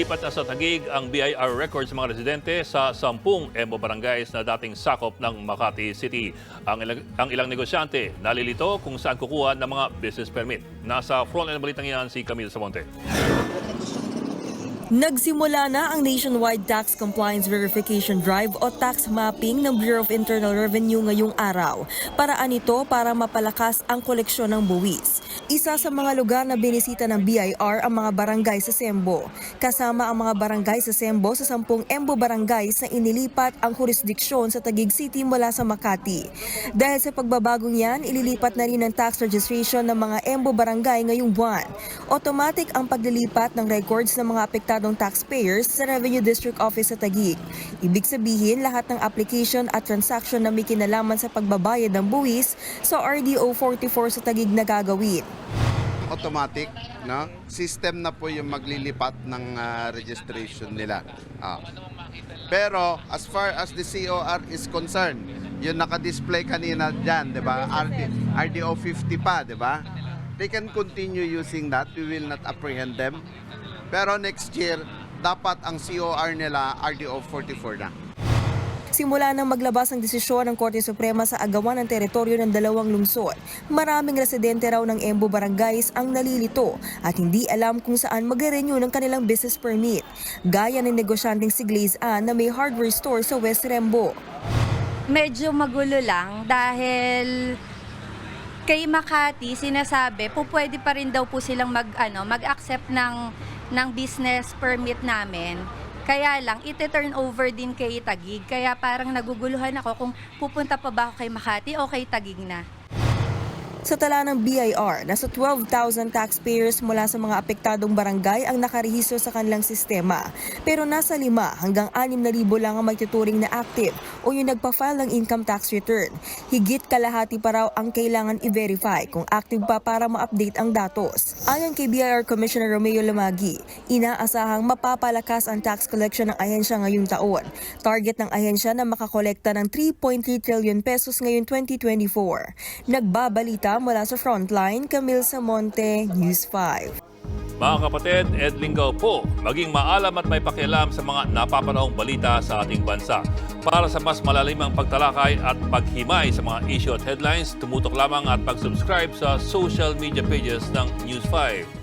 Ililipat na sa Tagig ang BIR records sa mga residente sa 10 Embo barangays na dating sakop ng Makati City. Ang ilang, ang ilang negosyante nalilito kung saan kukuha ng mga business permit. Nasa frontline ng balitang yan si Camille Samonte. Nagsimula na ang nationwide tax compliance verification drive o tax mapping ng Bureau of Internal Revenue ngayong araw. Paraan ito para mapalakas ang koleksyon ng buwis. Isa sa mga lugar na binisita ng BIR ang mga barangay sa Sembo. Kasama ang mga barangay sa Sembo sa 10 Embo barangays na inilipat ang jurisdiksyon sa Taguig City mula sa Makati. Dahil sa pagbabagong yan, ililipat na rin ang tax registration ng mga Embo barangay ngayong buwan. Automatic ang paglilipat ng records ng mga apektadong taxpayers sa Revenue District Office sa Taguig. Ibig sabihin, lahat ng application at transaction na may kinalaman sa pagbabayad ng buwis sa RDO 44 sa Taguig na gagawin. Automatic, no? System na po yung maglilipat ng ah, registration nila. Ah. Pero as far as the COR is concerned, yung naka-display kanina diyan, 'di ba? RD, RDO 50 pa, 'di ba? They can continue using that. We will not apprehend them. Pero next year, dapat ang COR nila RDO 44 na. Simula nang maglabas ng desisyon ng Korte Suprema sa agawan ng teritoryo ng dalawang lungsod, maraming residente raw ng Embo Barangays ang nalilito at hindi alam kung saan mag-renew ng kanilang business permit. Gaya ng negosyanteng si Glaze Ann na may hardware store sa West Rembo. medyo magulo lang dahil kay Makati sinasabi po pwede pa rin daw po silang mag ano mag-accept ng ng business permit namin. Kaya lang ite-turn over din kay Tagig. Kaya parang naguguluhan ako kung pupunta pa ba ako kay Makati o kay Tagig na. Sa tala ng BIR, nasa 12,000 taxpayers mula sa mga apektadong barangay ang nakarehistro sa kanilang sistema. Pero nasa 5 hanggang 6,000 lang ang magtuturing na active o yung nagpa-file ng income tax return. Higit kalahati pa raw ang kailangan i-verify kung active pa para ma-update ang datos. Ayon kay BIR Commissioner Romeo Lamagi, inaasahang mapapalakas ang tax collection ng ahensya ngayong taon. Target ng ahensya na makakolekta ng 3.3 trillion pesos ngayon 2024. Nagbabalita mula sa Frontline, Camille Samonte, News 5. Mga kapatid, Ed Lingaw po, maging maalam at may pakialam sa mga napapanahong balita sa ating bansa. Para sa mas malalimang pagtalakay at paghimay sa mga issue at headlines, tumutok lamang at pag-subscribe sa social media pages ng News 5.